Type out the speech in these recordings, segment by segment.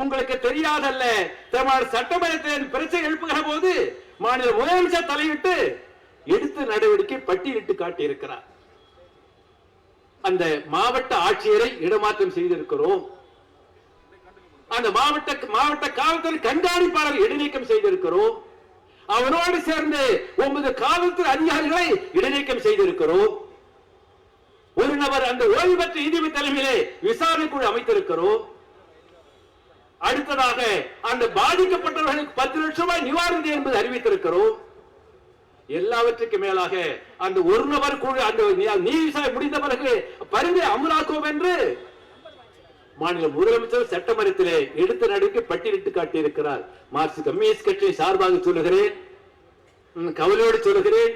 உங்களுக்கு தெரியாதல்ல. தமிழ்நாடு சட்டமன்றத்தில் பிரச்சனை எழுப்புகிற போது மாநில முதலமைச்சர் தலையிட்டு எடுத்த நடவடிக்கை பட்டியலிட்டு காட்டியிருக்கிறார். அந்த மாவட்ட ஆட்சியரை இடமாற்றம் செய்திருக்கிறோம். அந்த மாவட்ட மாவட்ட காவல்துறை கண்காணிப்பாளர் இடைநீக்கம் செய்திருக்கிறோம். அவனோடு சேர்ந்து ஒன்பது காவல்துறை அதிகாரிகளை இடைநீக்கம் செய்திருக்கிறோம். ஒரு நபர் அந்த ஓய்வு பெற்ற நீதிபதி தலைமையிலே விசாரணை குழு அமைத்திருக்கிறோம். அடுத்ததாக அந்த பாதிக்கப்பட்டவர்களுக்கு பத்து லட்சம் ரூபாய் நிவாரணம் என்பது அறிவித்திருக்கிறோம். எல்லாவற்றுக்கும் மேலாக அந்த ஒரு நபர் குழு அந்த நீதி விசாரணை முடிந்த பிறகு பரிந்து அமலாக்குவோம் என்று மாநில முதலமைச்சர் சட்டமன்றத்திலே எடுத்த நடவடிக்கை பட்டியலிட்டு காட்டியிருக்கிறார். மார்க்சிஸ்ட் கம்யூனிஸ்ட் கட்சியை சார்பாக சொல்லுகிறேன். கவலையோடு சொல்லுகிறேன்.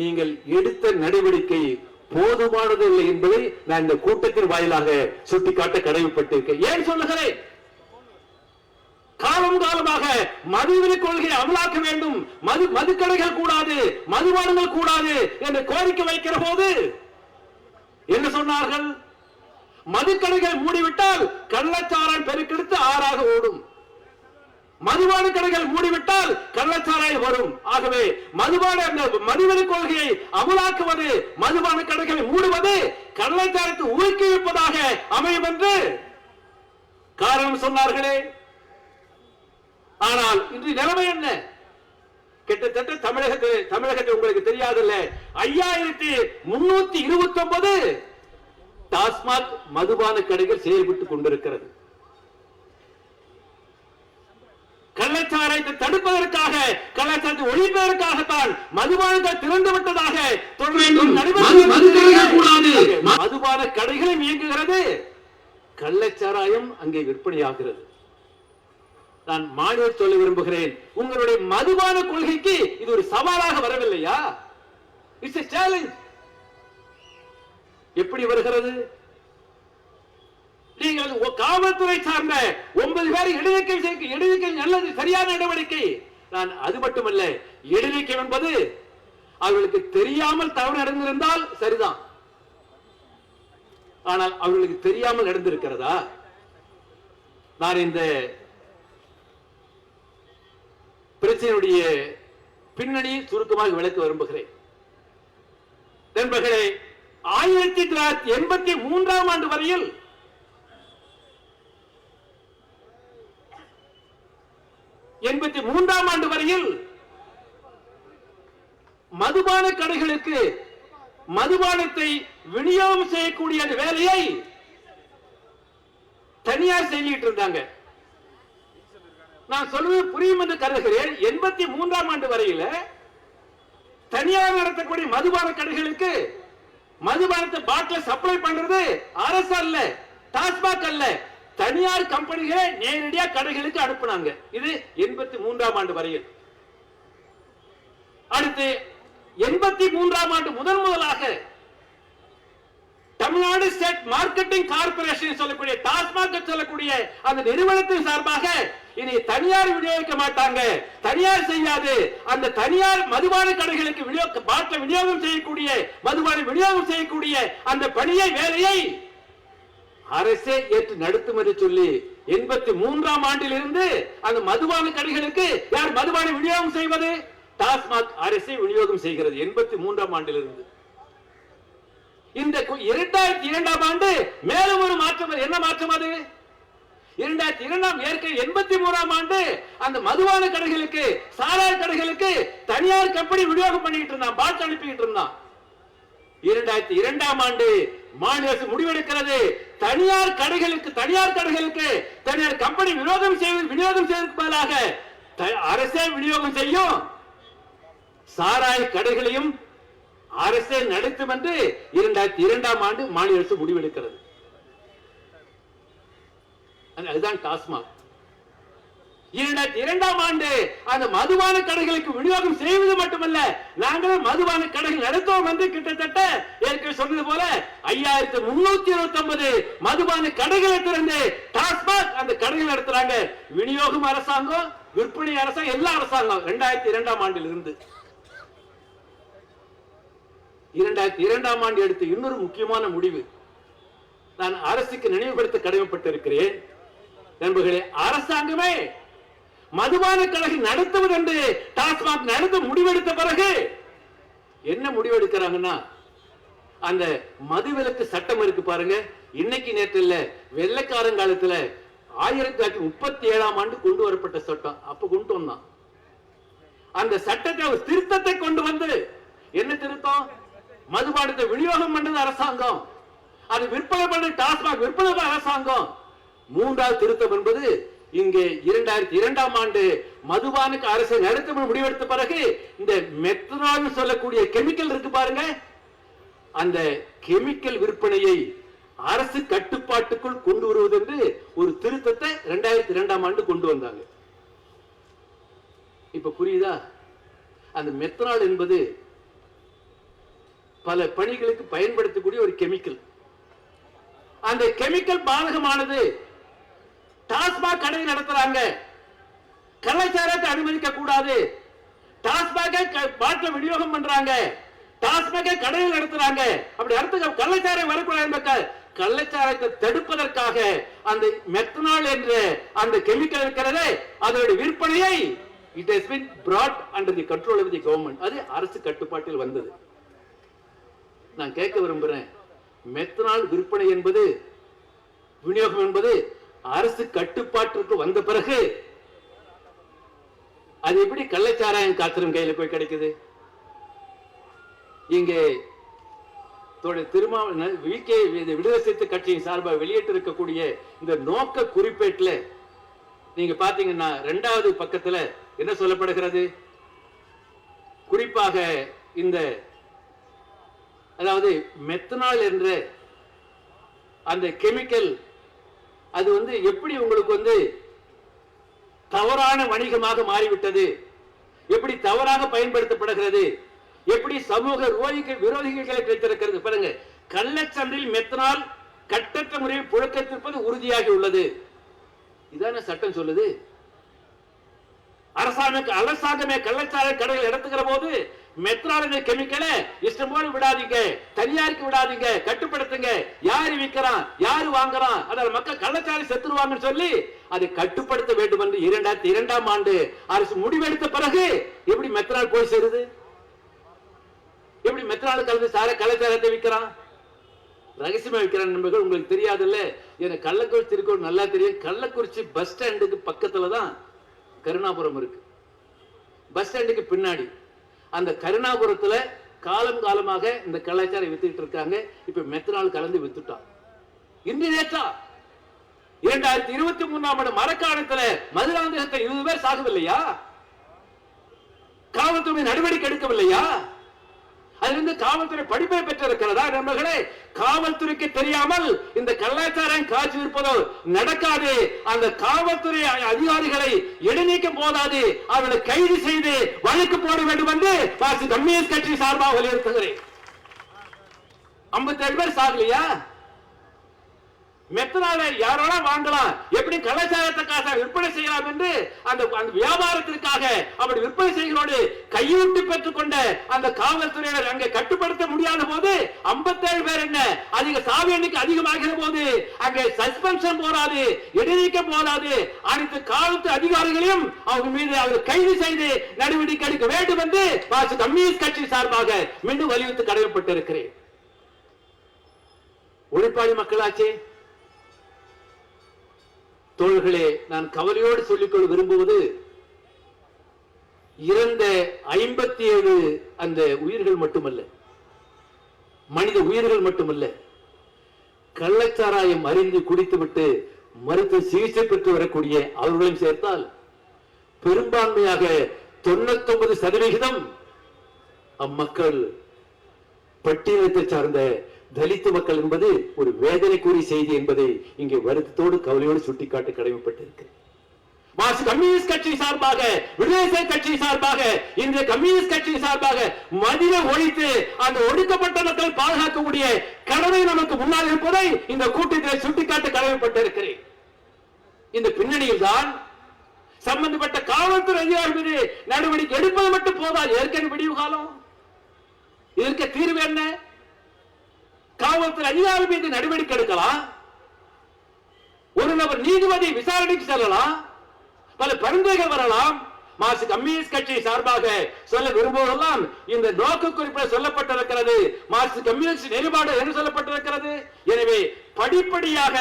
நீங்கள் எடுத்த நடவடிக்கை போதுமானது இல்லை என்பதை நான் இந்த கூட்டத்தின் வாயிலாக சுட்டிக்காட்ட கடமைப்பட்டிருக்கேன். ஏன் சொல்லுகிறேன்? காலம் காலமாக மதுவிலக்கு கொள்கையை அமலாக்க வேண்டும். மது மதுக்கடைகள் கூடாது மதுபானங்கள் கூடாது என்று கோரிக்கை வைக்கிற போது என்ன சொன்னார்கள்? மதுக்கடைகள் மூடிவிட்டால் கள்ளச்சாராயம் பெருக்கெடுத்து ஆறாக ஓடும். மதுபான கடைகள் மூடிவிட்டால் கள்ளச்சாராயம் வரும். ஆகவே மதுபான மனிதன கொள்கையை அமலாக்குவது மதுபான கடைகளை மூடுவது கள்ளச்சாரத்தை ஊக்குவிப்பதாக அமையும் என்று காரணம் சொன்னார்களே. ஆனால் இன்று நிலைமை என்ன? கிட்டத்தட்ட தமிழகத்தில் தமிழகத்தில் உங்களுக்கு தெரியாதுல்ல. ஐயாயிரத்தி முன்னூத்தி இருபத்தி ஒன்பது டாஸ்மாக் மதுபான கடைகள் செயல்பட்டுக் கொண்டிருக்கிறது. கள்ளச்சாராயத்தை தடுப்பதற்காக கள்ளச்சாரத்தை ஒழிப்பதற்காகத்தான் மதுபானங்கள் திறந்து விட்டதாக. மதுபான கடைகளும் இயங்குகிறது. கள்ளச்சாராயம் அங்கே விற்பனையாகிறது. நான் மாநில சொல்ல விரும்புகிறேன். உங்களுடைய மதுபான கொள்கைக்கு இது ஒரு சவாலாக வரவில்லையா? இட்ஸ் சேலஞ்ச் எப்படி வருகிறது? நீங்கள் காவல்துறை சார்ந்த ஒன்பது பேர் இடைநீக்கம் செய்ய இடைநீக்கம் நல்லது சரியான நடவடிக்கை. நான் அது மட்டுமல்ல இடைநீக்கம் என்பது அவர்களுக்கு தெரியாமல் தவறு நடந்திருந்தால் சரிதான். ஆனால் அவர்களுக்கு தெரியாமல் நடந்திருக்கிறதா? நான் இந்த பிரச்சனையுடைய பின்னணி சுருக்கமாக விளக்க விரும்புகிறேன். நண்பர்களே ஆயிரத்தி தொள்ளாயிரத்தி எண்பத்தி மூன்றாம் ஆண்டு வரையில் எண்பத்தி மூன்றாம் ஆண்டு வரையில் மதுபான கடைகளுக்கு மதுபானத்தை விநியோகம் செய்யக்கூடிய அந்த வேலையை தனியார் செஞ்சிட்டு இருந்தாங்க. நான் சொல்வது புரியும் என்று கருதுகிறேன். எண்பத்தி மூன்றாம் ஆண்டு வரையில தனியார் நடத்தக்கூடிய மதுபான கடைகளுக்கு மதுபானத்தை பாட்டில் சப்ளை பண்றது அரசு அல்ல டாஸ்மாக் அல்ல. தனியார் கம்பெனிகளை நேரடியா கடைகளுக்கு அனுப்புனாங்க. இது எண்பத்தி மூன்றாம் ஆண்டு வரையில். அடுத்து எண்பத்தி மூன்றாம் ஆண்டு முதன் முதலாக தமிழ்நாடு ஸ்டேட் மார்க்கெட்டிங் கார்பரேஷன் சொல்லக்கூடிய டாஸ்மாக் சொல்லக்கூடிய அந்த நிறுவனத்தின் சார்பாக இனி தனியார் விநியோகிக்க மாட்டாங்க. தனியார் செய்யாது. அந்த தனியார் மதுபான கடைகளுக்கு விநியோக பாட்டில் விநியோகம் செய்யக்கூடிய மதுபான விநியோகம் செய்யக்கூடிய அந்த பணியை வேலையை அரசே ஏற்று நடத்தும் என்று சொல்லி எண்பத்தி மூன்றாம் ஆண்டில் இருந்து அந்த மதுபான கடைகளுக்கு யார் மதுபான விநியோகம் செய்வது? டாஸ்மாக் அரசே விநியோகம் செய்கிறது எண்பத்தி மூன்றாம் ஆண்டிலிருந்து. இந்த இரண்டாயிரத்தி இரண்டாம் ஆண்டு மேலும் ஒரு மாற்றம் என்ன மாற்றம் அது? இரண்டாயிரத்தி இரண்டாம் ஏற்கனவே எண்பத்தி மூணாம் ஆண்டு அந்த மதுவான கடைகளுக்கு சாராய கடைகளுக்கு தனியார் கம்பெனி விநியோகம் பண்ணிட்டு இருந்தான் பாட்டு அனுப்பிட்டு இருந்தான். இரண்டாயிரத்தி இரண்டாம் ஆண்டு மாநில அரசு முடிவெடுக்கிறது. தனியார் கடைகளுக்கு தனியார் கடைகளுக்கு தனியார் கம்பெனி விநியோகம் செய்வது விநியோகம் செய்வதற்கு பதிலாக அரசே விநியோகம் செய்யும். சாராய கடைகளையும் அரசே நடத்தும் என்று இரண்டாயிரத்தி இரண்டாம் ஆண்டு மாநில அரசு முடிவெடுக்கிறது. அதுதான் டாஸ்மாக். இரண்டாயிரத்தி இரண்டாம் ஆண்டு அந்த மதுபான கடைகளுக்கு விநியோகம் செய்வது மட்டுமல்ல நாங்களே மதுபான கடைகள் நடத்துவோம் என்று கிட்டத்தட்ட ஏற்கனவே சொன்னது போல ஐயாயிரத்தி முன்னூத்தி இருபத்தி ஒன்பது மதுபான கடைகளை திறந்து டாஸ்மாக் அந்த கடைகள் நடத்துறாங்க. விநியோகம் அரசாங்கம் விற்பனை அரசாங்கம் எல்லா அரசாங்கம் இரண்டாயிரத்தி இரண்டாம் ஆண்டில் இருந்து இரண்டாயிரத்தி இரண்டாம் ஆண்டு எடுத்த இன்னொரு முக்கியமான முடிவு. நான் அரசுக்கு நினைவுபடுத்த கடமைப்பட்டிருக்கிறேன். நண்பர்களே அரசாங்கமே மதுபான கழகம் நடத்துவது என்று டாஸ்மாக் நடத்த முடிவெடுத்த பிறகு என்ன முடிவெடுக்கிறாங்கன்னா அந்த மதுவிலக்கு சட்டம் இருக்கு பாருங்க. இன்னைக்கு நேற்று இல்ல வெள்ளக்காரன் காலத்துல ஆயிரத்தி தொள்ளாயிரத்தி முப்பத்தி ஏழாம் ஆண்டு கொண்டு வரப்பட்ட சட்டம். அப்ப கொண்டு வந்தான் அந்த சட்டத்தை ஒரு திருத்தத்தை கொண்டு வந்து என்ன திருத்தம்? மதுபானத்தை விநியோகம் பண்ணது அரசாங்கம். அது விற்பனை பண்ண டாஸ்மாக் விற்பனை பண்ண அரசாங்கம். மூன்றாவது திருத்தம் என்பது இங்கே இரண்டாயிரத்தி இரண்டாம் ஆண்டு மதுபானுக்கு அரசு நடத்த முடிவெடுத்த பிறகு இந்த மெத்தனால் சொல்லக்கூடிய கெமிக்கல் இருக்கு பாருங்க. அந்த கெமிக்கல் விற்பனையை அரசு கட்டுப்பாட்டுக்குள் கொண்டு வருவது என்று ஒரு திருத்தத்தை இரண்டாயிரத்தி இரண்டாம் ஆண்டு கொண்டு வந்தாங்க. இப்ப புரியுதா? அந்த மெத்தனால் என்பது பல பணிகளுக்கு பயன்படுத்தக்கூடிய ஒரு கெமிக்கல். அந்த கெமிக்கல் பாதகமானது டாஸ்மாக் கடை நடத்துறாங்க. கலாச்சாரத்தை அனுமதிக்க கூடாது. டாஸ்மாக பாட்டில் விநியோகம் பண்றாங்க. டாஸ்மாக கடையில் நடத்துறாங்க. அப்படி அடுத்த கள்ளச்சாரம் வரக்கூடாது என்பதற்காக கள்ளச்சாரத்தை தடுப்பதற்காக அந்த மெத்தனால் என்ற அந்த கெமிக்கல் இருக்கிறதே அதோட விற்பனையை it has been brought under the control of the government அது அரசு கட்டுப்பாட்டில் வந்தது. நான் கேட்க விரும்புறேன். மெத்தனால் விற்பனை என்பது விநியோகம் என்பது அரசு கட்டுப்பாட்டிற்கு வந்த பிறகு அது எப்படி கள்ளச்சாராயம் காத்திரும் கையில போய் கிடைக்குது? இங்கே தோழர் திருமாவள விகே விடுதலை சிறுத்தை கட்சியின் சார்பாக வெளியிட்டு இருக்கக்கூடிய இந்த நோக்க குறிப்பேட்டுல நீங்க பாத்தீங்கன்னா ரெண்டாவது பக்கத்துல என்ன சொல்லப்படுகிறது? குறிப்பாக இந்த அதாவது மெத்தனால் என்ற அந்த கெமிக்கல் அது வந்து எப்படி உங்களுக்கு வந்து தவறான வணிகமாக மாறிவிட்டது? எப்படி தவறாக பயன்படுத்தப்படுகிறது? எப்படி சமூக ரோகிகள் விரோதிகளை கிடைத்திருக்கிறது பாருங்க கள்ளச்சந்தையில் மெத்தனால் கட்டற்ற முறையில் புழக்கத்திருப்பது உறுதியாகி உள்ளது. இதான சட்டம் சொல்லுது? அரசாங்க அரசாங்கமே கள்ளச்சாலை கடைகள் நடத்துகிற போது மெத்ரால் கெமிக்கலை இஷ்டம் போல விடாதீங்க தனியாருக்கு விடாதீங்க கட்டுப்படுத்துங்க. யாரு விற்கிறான் யாரு வாங்குறான்? அதாவது மக்கள் கள்ளச்சாலை செத்துருவாங்கன்னு சொல்லி அதை கட்டுப்படுத்த வேண்டும் என்று இரண்டாயிரத்தி இரண்டாம் ஆண்டு அரசு முடிவெடுத்த பிறகு எப்படி மெத்ரால் போய் சேருது? எப்படி மெத்ரால் கலந்து சார கள்ளச்சாரத்தை விற்கிறான் ரகசியமா விற்கிறான் நண்பர்கள் உங்களுக்கு தெரியாதுல்ல. எனக்கு கள்ளக்குறிச்சி திருக்கோள் நல்லா தெரியும். கள்ளக்குறிச்சி பஸ் ஸ்டாண்டுக்கு பக்கத்துல தான் கருணாபுரம் இருக்கு. பஸ் ஸ்டாண்டுக்கு பின்னாடி. அந்த கருணாபுரத்தில் காலம் காலமாக இந்த கலாச்சாரம் வித்துக்கிட்டு இருக்காங்க. இப்ப மெத்தனால் கலந்து வித்துட்டான் இன்று நேற்றா இரண்டாயிரத்தி இருபத்தி மூணாம் ஆண்டு மரக்காணத்துல மதுராந்தகத்தை இருபது பேர் சாகவில்லையா? காவல்துறை நடவடிக்கை எடுக்கவில்லையா? அதிலிருந்து காவல்துறை படிப்பை பெற்றிருக்கிறதா? நண்பர்களே காவல்துறைக்கு தெரியாமல் இந்த கலாச்சாரம் காட்சி இருப்பதோ நடக்காது. அந்த காவல்துறை அதிகாரிகளை இடைநீக்கம் போதாது. அவர்களை கைது செய்து வழக்கு போட வேண்டும் என்று பாசி கம்யூனிஸ்ட் கட்சி சார்பாக வலியுறுத்துகிறேன். ஐம்பத்தி ஏழு பேர் சாகலையா? மெத்தனால யாரோட வாங்க எப்படி கலாச்சாரத்துக்காக விற்பனை செய்யலாம் என்று அந்த அந்த வியாபாரத்திற்காக அப்படி விற்பனை செய்கிறோடு கையூட்டு பெற்றுக்கொண்ட அந்த காவல்துறையினர் அங்கே கட்டுப்படுத்த முடியாத போது 57 பேர் என்ன? அதிக சாவி எண்ணிக்கை அதிகமாகிற போது அங்கே சஸ்பென்ஷன் போராது இடைநீக்கம் போராது அனைத்து காவல்துறை அதிகாரிகளையும் அவங்க மீது அவர் கைது செய்து நடவடிக்கை எடுக்க வேண்டும் என்று பாசு கம்யூனிஸ்ட் கட்சி சார்பாக மீண்டும் வலியுறுத்தி கடமைப்பட்டிருக்கிறேன் உழைப்பாளி மக்களாச்சே. தோழர்களே நான் கவலையோடு சொல்லிக்கொள்ள விரும்புவது இறந்த ஐம்பத்தி ஏழு அந்த உயிர்கள் மட்டுமல்ல மனித உயிர்கள் மட்டுமல்ல கள்ளச்சாராயம் அறிந்து குடித்துவிட்டு மருத்துவ சிகிச்சை பெற்று வரக்கூடிய அவர்களையும் சேர்த்தால் பெரும்பான்மையாக தொண்ணூத்தொன்பது சதவிகிதம் அம்மக்கள் பட்டியலத்தை சார்ந்த தலித்து மக்கள் என்பது ஒரு வேதனைக்குரிய செய்தி என்பதை இங்கே வருத்தத்தோடு கவலையோடு சுட்டிக்காட்ட கடமைப்பட்டிருக்கு மார்க்சிஸ்ட் கம்யூனிஸ்ட் கட்சி சார்பாக விடுதலை கட்சி சார்பாக இந்த கம்யூனிஸ்ட் கட்சி சார்பாக மதிய ஒழித்து அந்த ஒடுக்கப்பட்ட மக்கள் பாதுகாக்கக்கூடிய கடமை நமக்கு முன்னால் இருப்பதை இந்த கூட்டத்தில் சுட்டிக்காட்ட கடமைப்பட்டிருக்கிறேன். இந்த பின்னணியில் தான் சம்பந்தப்பட்ட காவல்துறை அதிகாரி மீது நடவடிக்கை எடுப்பது மட்டும் போதால் ஏற்கனவே விடிவு காலம். இதற்கு தீர்வு என்ன? காவல்துறை அதிகாரி மீது நடவடிக்கை எடுக்கலாம். ஒரு நபர் நீதிபதி விசாரணைக்கு செல்லலாம். பல பரிந்துரைகள் வரலாம். மார்க்சிஸ்ட் கம்யூனிஸ்ட் கட்சி சார்பாக சொல்ல விரும்புவதெல்லாம் இந்த நோக்க குறிப்பில் சொல்லப்பட்டிருக்கிறது. மார்க்சி கம்யூனிஸ்ட் நிலைப்பாடு என்று சொல்லப்பட்டிருக்கிறது. எனவே படிப்படியாக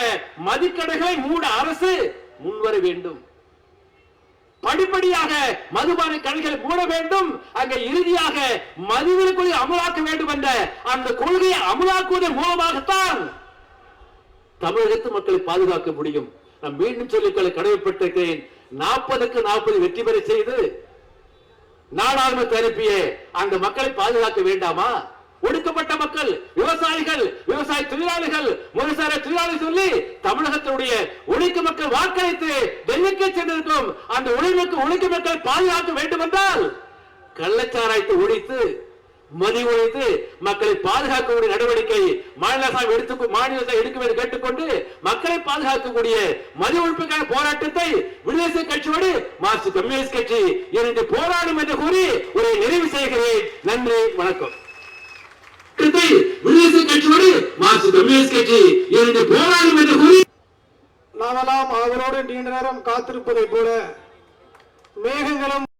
மதிக்கடைகளை மூட அரசு முன்வர வேண்டும். படிப்படியாக மதுபான கடைகளை மூட வேண்டும். அங்க இறுதியாக மதுவிலக்குள்ளே அமலாக்க வேண்டும் என்ற அந்த கொள்கையை அமலாக்குவதன் மூலமாகத்தான் தமிழகத்து மக்களை பாதுகாக்க முடியும். நான் மீண்டும் சொல்லிக்கொள்ள கடமைப்பட்டிருக்கிறேன். நாற்பதுக்கு நாற்பது வெற்றி பெற செய்து நாடாளுமன்ற அனுப்பிய அந்த மக்களை பாதுகாக்க வேண்டாமா? ஒடுக்கப்பட்ட மக்கள் விவசாயிகள் விவசாய தொழிலாளிகள் முறைசார தொழிலாளி சொல்லி தமிழகத்தினுடைய உழைக்கும் மக்கள் வாக்களித்து டெல்லிக்கு சென்றிருக்கும் அந்த உழைமைக்கு உழைக்கும் மக்கள் பாதுகாக்க வேண்டும் என்றால் கள்ளச்சாராயத்தை ஒழித்து மதி ஒழித்து மக்களை பாதுகாக்கக்கூடிய நடவடிக்கை மாநில அரசாங்கம் எடுத்து மாநில அரசாங்கம் கேட்டுக்கொண்டு மக்களை பாதுகாக்கக்கூடிய மதி ஒழிப்புக்கான போராட்டத்தை விடுதலை கட்சியோடு மார்க்சிஸ்ட் கம்யூனிஸ்ட் கட்சி இணைந்து போராடும் என்று கூறி ஒரு நிறைவு செய்கிறேன். நன்றி வணக்கம். விடுதலை கட்சியோடு மார்க்சிஸ்ட் கம்யூனிஸ்ட் கட்சி இணைந்து போராடும் என்று கூறி நாமெல்லாம் அவரோடு நீண்ட நேரம் காத்திருப்பதை போல மேகங்களும்